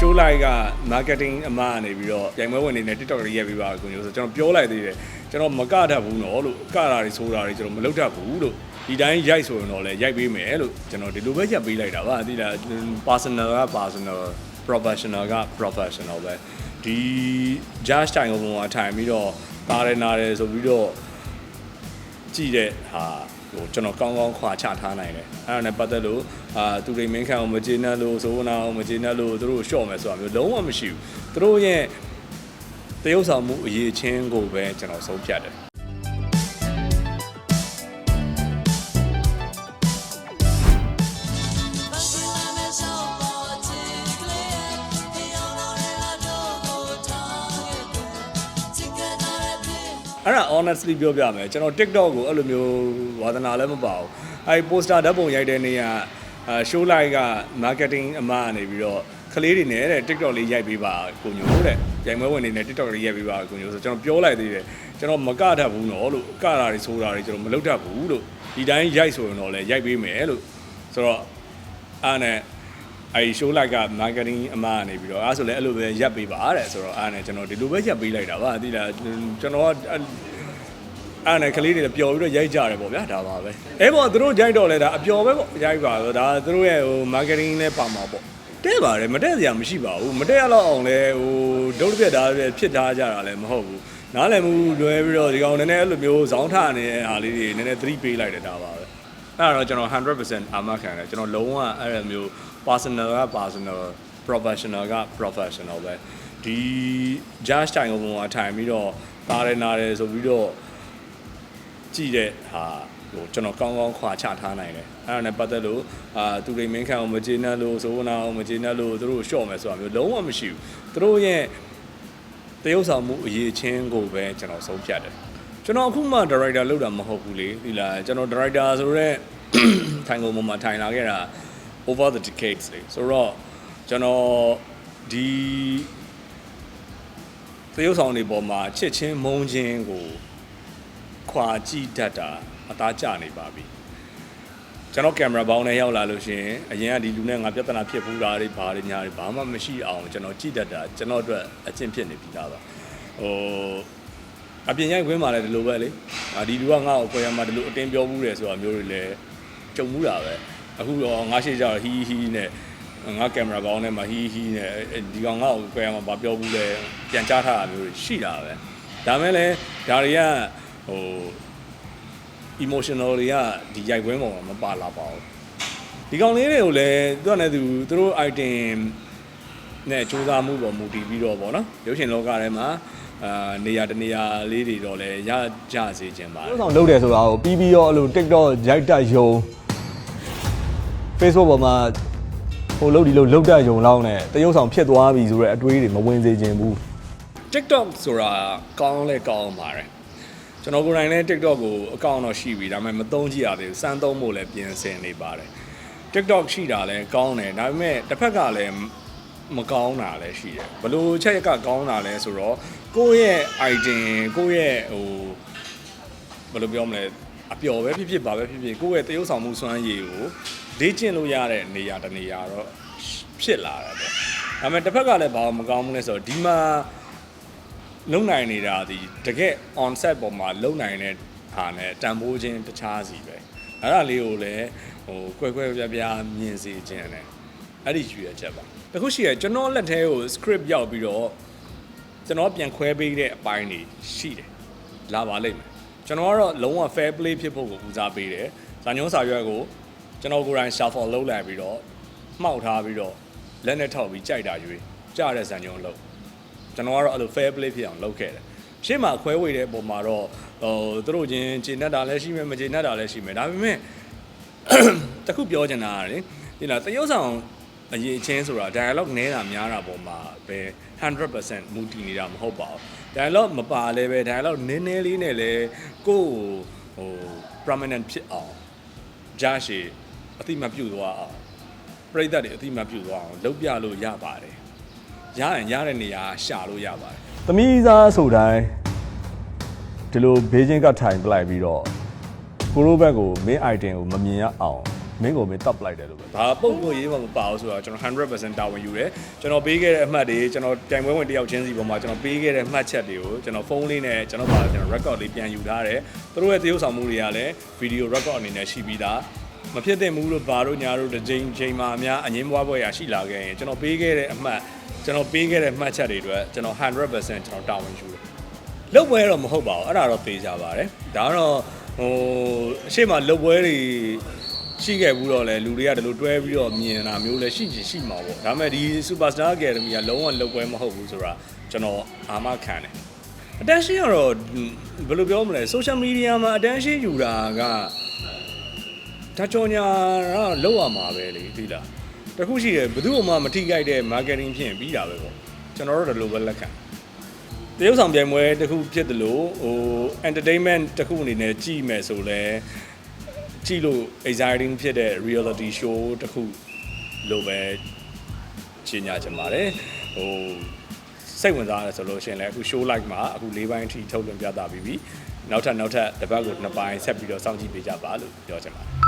show live က marketing အမကနေပြီးတော့ပြိုင်ပွဲဝင်နေနဲ့ TikTok တွေရက်ပြီးပါကိုညိုဆိုကျွန်တော်ပြောလိုက်သေးတယ်ကျွန်တော်မကတတ်ဘူးနော်လို့ကတာတွေဆိုတာတွေကျွန်တော်မလုပ်တတ်ဘူးလို့ဒီတိုင်းရိုက်ဆိုရင်တော့လည်းရိုက်ပေးမယ်လို့ကျွန်တော်ဒီလိုပဲရက်ပေးလိုက်တာပါသိလား personal က personal professional က professional ပဲဒီ judge တိုင်ကိုပုံမှာထိုင်ပြီးတော့တားတယ်နားတယ်ဆိုပြီးတော့ကြည့်တဲ့ဟာ ဟိုကျွန်တော်ကောင်းကောင်းခွာချထားနိုင်တယ်အဲ့ဒါနဲ့ပတ်သက်လို့အာသူတွေမင်းခံအောင်မကျေနပ်လို့စိုးနာအောင်မကျေနပ်လို့သူတို့ရှော့မယ်ဆိုတာမျိုးလုံးဝမရှိဘူးသူတို့ရဲ့တရုပ်ဆောင်မှုအရေးချင်းကိုပဲကျွန်တော်ဆုံးဖြတ်တယ် အဲ့ဒါ honestly ပြောပြမယ်ကျွန်တော် TikTok ကိုအဲ့လိုမျိုးဝါသနာလည်းမပါဘူးအဲ့ poster ဓာတ်ပုံရိုက်တဲ့နေ့ကအာ show live က marketing အမကနေပြီးတော့ကလေးတွေနဲ့တဲ့ TikTok လေးရိုက်ပေးပါကိုညိုတဲ့ပြိုင်ပွဲဝင်နေနဲ့ TikTok လေးရိုက်ပေးပါကိုညိုဆိုကျွန်တော်ပြောလိုက်သေးတယ်ကျွန်တော်မကတတ်ဘူးနော်လို့ကတာတွေဆိုတာတွေကျွန်တော်မလုပ်တတ်ဘူးလို့ဒီတိုင်းရိုက်ဆိုရင်တော့လည်းရိုက်ပေးမယ်လို့ဆိုတော့အားနဲ့ အဲ့ show live က marketing အမကနေပြီးတော့အားဆိုလည်းအဲ့လိုပဲရပ်ပေးပါတဲ့ဆိုတော့အားနဲ့ကျွန်တော်ဒီလိုပဲရပ်ပေးလိုက်တာပါသိလားကျွန်တော်ကအဲ့နဲ့ကလေးတွေလည်းပျော်ပြီးတော့ရိုက်ကြတယ်ပေါ့ဗျာဒါပါပဲအဲပေါ့သူတို့ရိုက်တော့လဲဒါအပျော်ပဲပေါ့ရိုက်ပါတော့ဒါသူတို့ရဲ့ဟို marketing နဲ့ပါမှာပေါ့တဲ့ပါတယ်မတဲ့စရာမရှိပါဘူးမတဲ့ရတော့အောင်လဲဟိုဒုတ်တစ်ပြက်သားပဲဖြစ်ထားကြတာလည်းမဟုတ်ဘူးနားလည်မှုလွယ်ပြီးတော့ဒီကောင်နည်းနည်းအဲ့လိုမျိုးဇောင်းထနေတဲ့ဟာလေးတွေနည်းနည်းသတိပေးလိုက်တယ်ဒါပါပဲအဲ့ဒါတော့ကျွန်တော်100%အာမခံတယ်ကျွန်တော်လုံးဝအဲ့လိုမျိုး personal က personal professional က professional ပဲဒီ judge တိုင်ကိုပုံမှာထိုင်ပြီးတော့တားတယ်နားတယ်ဆိုပြီးတော့ကြည့်တဲ့ဟာဟိုကျွန်တော်ကောင်းကောင်းခွာချထားနိုင်တယ်အဲ့ဒါနဲ့ပတ်သက်လို့အာသူတွေမင်းခံအောင်မကျေနပ်လို့စိုးနာအောင်မကျေနပ်လို့သူတို့ရှော့မယ်ဆိုတာမျိုးလုံးဝမရှိဘူးသူတို့ရဲ့တရုပ်ဆောင်မှုအရေးချင်းကိုပဲကျွန်တော်ဆုံးဖြတ်တယ်ကျွန်တော်အခုမှ director လုပ်တာမဟုတ်ဘူးလေဒီလားကျွန်တော် director ဆိုတော့ထိုင်ကုန်ပေါ်မှာထိုင်လာခဲ့တာ over the decades လေဆိုတော့ကျွန်တော်ဒီတရုပ်ဆောင်တွေပေါ်မှာချစ်ချင်းမုန်းချင်းကိုခွာကြည့်တတ်တာအသားကျနေပါပြီကျွန်တော်ကင်မရာဘောင်းနဲ့ရောက်လာလို့ရှိရင်အရင်ကဒီလူနဲ့ငါပြဿနာဖြစ်ဘူးလားတွေဘာတွေညာတွေဘာမှမရှိအောင်ကျွန်တော်ကြည့်တတ်တာကျွန်တော်အတွက်အကျင့်ဖြစ်နေပြီသားပါဟိုအပြင်ရိုက်ခွင်းမှာလည်းဒီလိုပဲလေအာဒီလူကငါ့ကိုကိုရမှာဒီလိုအတင်းပြောမှုတယ်ဆိုတာမျိုးတွေလည်းကြုံမှုတာပဲ အခုတော့ငါရှိကြတော့ဟီဟီနဲ့ငါကင်မရာဘောင်းနဲ့မှာဟီဟီနဲ့ဒီကောင်ငါ့ကိုကိုရမှာဘာပြောဘူးလဲပြန်ကြားထားတာမျိုးတွေရှိတာပဲဒါမဲ့လည်းဒါတွေကဟို emotional တွေကဒီရိုက်ခွင်းပေါ်မှာမပါလာပါဘူးဒီကောင်လေးတွေကိုလည်းသူကလည်းသူသူတို့ item နဲ့စူးစမ်းမှုပေါ်မူတည်ပြီးတော့ဗောနော်ရုပ်ရှင်လောကထဲမှာအာနေရာတနေရာလေးတွေတော့လည်းရကြစေခြင်းပါတို့ဆောင်လုပ်တယ်ဆိုတာကိုပြီးပြီးတော့အဲ့လို TikTok ရိုက်တက်ယုံ Facebook ပေါ်မှာဟိုလုပ်ဒီလိုလုပ်တက်ယုံလောက်နဲ့တရုပ်ဆောင်ဖြစ်သွားပြီဆိုတော့အတွေးတွေမဝင်စေခြင်းဘူး TikTok ဆိုတာကောင်းလဲကောင်းပါတယ်ကျွန်တော်ကိုယ်တိုင်လည်း TikTok ကိုအကောင့်တော့ရှိပြီဒါပေမဲ့မသုံးကြည့်ရသေးဘူးစမ်းသုံးဖို့လည်းပြင်ဆင်နေပါတယ် TikTok ရှိတာလည်းကောင်းတယ်ဒါပေမဲ့တစ်ဖက်ကလည်းမကောင်းတာလည်းရှိတယ်ဘလို့ချက်ကကောင်းတာလဲဆိုတော့ကိုယ့်ရဲ့ item ကိုယ့်ရဲ့ဟိုဘယ်လိုပြောမလဲ အပျော်ပဲဖြစ်ဖြစ်ပါပဲဖြစ်ဖြစ်ကိုယ့်ရဲ့တရုပ်ဆောင်မှုစွမ်းရည်ကိုလေ့ကျင့်လို့ရတဲ့နေရာတစ်နေရာတော့ဖြစ်လာတယ်ပေါ့ဒါပေမဲ့တစ်ဖက်ကလည်းဘာမှမကောင်းဘူးလဲဆိုတော့ဒီမှာလုံနိုင်နေတာဒီတကယ် on set ပေါ်မှာလုံနိုင်တဲ့ဟာနဲ့တန်ဖိုးခြင်းတခြားစီပဲအဲ့ဒါလေးကိုလည်းဟိုကွဲကွဲပြားပြားမြင်စေခြင်းနဲ့အဲ့ဒီယူရချက်ပါတခုရှိရကျွန်တော်လက်ထဲကို script ရောက်ပြီးတော့ကျွန်တော်ပြန်ခွဲပေးတဲ့အပိုင်းတွေရှိတယ်လာပါလိမ့်မယ် ကျွန်တော်ကတော့လုံးဝ fair play ဖြစ်ဖို့ကိုဦးစားပေးတယ်ဇာညုံးစာရွက်ကိုကျွန်တော်ကိုယ်တိုင် shuffle လုပ်လိုက်ပြီးတော့မှောက်ထားပြီးတော့လက်နဲ့ထောက်ပြီးကြိုက်တာရွေးကြားတဲ့ဇာညုံးလုပ်ကျွန်တော်ကတော့အဲ့လို fair play ဖြစ်အောင်လုပ်ခဲ့တယ်ရှေ့မှာခွဲဝေတဲ့ပုံမှာတော့ဟိုသူတို့ချင်းဂျင်းတတ်တာလည်းရှိမယ်မဂျင်းတတ်တာလည်းရှိမယ်ဒါပေမဲ့တခုပြောချင်တာကလေဒီလားတရုပ်ဆောင်အရေးချင်းဆိုတာ dialogue နည်းတာများတာပုံမှာပဲ100%မူတည်နေတာမဟုတ်ပါဘူး dialogue မပါလဲပဲ dialogue နည်းနည်းလေးနဲ့လဲကိုယ့်ဟို prominent ဖြစ်အောင်ကြားရှိအတိမတ်ပြုတ်သွားအောင်ပြိတ္တတွေအတိမတ်ပြုတ်သွားအောင်လုပ်ပြလို့ရပါတယ်ရရင်ရတဲ့နေရာရှာလို့ရပါတယ်သမီးသားဆိုတိုင်းဒီလိုဘေးချင်းကထိုင်ပလိုက်ပြီးတော့ကိုရိုးဘက်ကိုမင်း item ကိုမမြင်ရအောင် မင်းကိုမင်းတပ်လိုက်တယ်လို့ပဲဘာပုံကိုရေးမှမပါဘူးဆိုတော့ကျွန်တော်100%တာဝန်ယူတယ်ကျွန်တော်ပေးခဲ့တဲ့အမှတ်တွေကျွန်တော်တိုင်ပွဲဝင်တယောက်ချင်းစီပေါ်မှာကျွန်တော်ပေးခဲ့တဲ့မှတ်ချက်တွေကိုကျွန်တော်ဖုန်းလေးနဲ့ကျွန်တော်ပါကျွန်တော် record လေးပြန်ယူထားတယ်သူတို့ရဲ့သရုပ်ဆောင်မှုတွေကလည်း video record အနေနဲ့ရှိပြီးသားမဖြစ်သင့်ဘူးလို့ဘာတို့ညာတို့တစ်ချိန်ချိန်မှာအများအငင်းပွားပွဲရရှိလာခဲ့ရင်ကျွန်တော်ပေးခဲ့တဲ့အမှတ်ကျွန်တော်ပေးခဲ့တဲ့မှတ်ချက်တွေအတွက်ကျွန်တော်100%ကျွန်တော်တာဝန်ယူတယ်လုတ်ပွဲတော့မဟုတ်ပါဘူးအဲ့ဒါတော့သိကြပါတယ်ဒါကတော့ဟိုအရှိမလုတ်ပွဲတွေ ရှိခဲ့ဘူးတော့လေလူတွေကဒီလိုတွဲပြီးတော့မြင်တာမျိုးလည်းရှိချင်ရှိမှာပေါ့ဒါပေမဲ့ဒီ Superstar Academy ကလုံးဝလုတ်ပွဲမဟုတ်ဘူးဆိုတာကျွန်တော်အာမခံတယ် attention ကတော့ဘယ်လိုပြောမလဲ social media မှာ attention ယူတာကဒါကြောင့်ညာတော့လောက်ရမှာပဲလေဒီလားတခုရှိတယ်ဘယ်သူမှမထိကြိုက်တဲ့ marketing ဖြစ်ရင်ပြီးတာပဲပေါ့ကျွန်တော်တို့ဒီလိုပဲလက်ခံတရုပ်ဆောင်ပြိုင်ပွဲတစ်ခုဖြစ်တယ်လို့ဟို entertainment တစ်ခုအနေနဲ့ကြည့်မယ်ဆိုလဲ ကြည့်လို့ exciting ဖြစ်တဲ့ reality show တစ်ခုလို့ပဲရှင်းညာချင်ပါတယ်ဟိုစိတ်ဝင်စားရတယ်ဆိုလို့ရှရင်လဲအခု show like မှာအခု၄ပိုင်းအထိထုတ်လွှင့်ပြသပြီးပြီနောက်ထပ်နောက်ထပ်တစ်ပတ်ကိုနှစ်ပိုင်းဆက်ပြီးတော့စောင့်ကြည့်ပေးကြပါလို့ပြောချင်ပါတယ်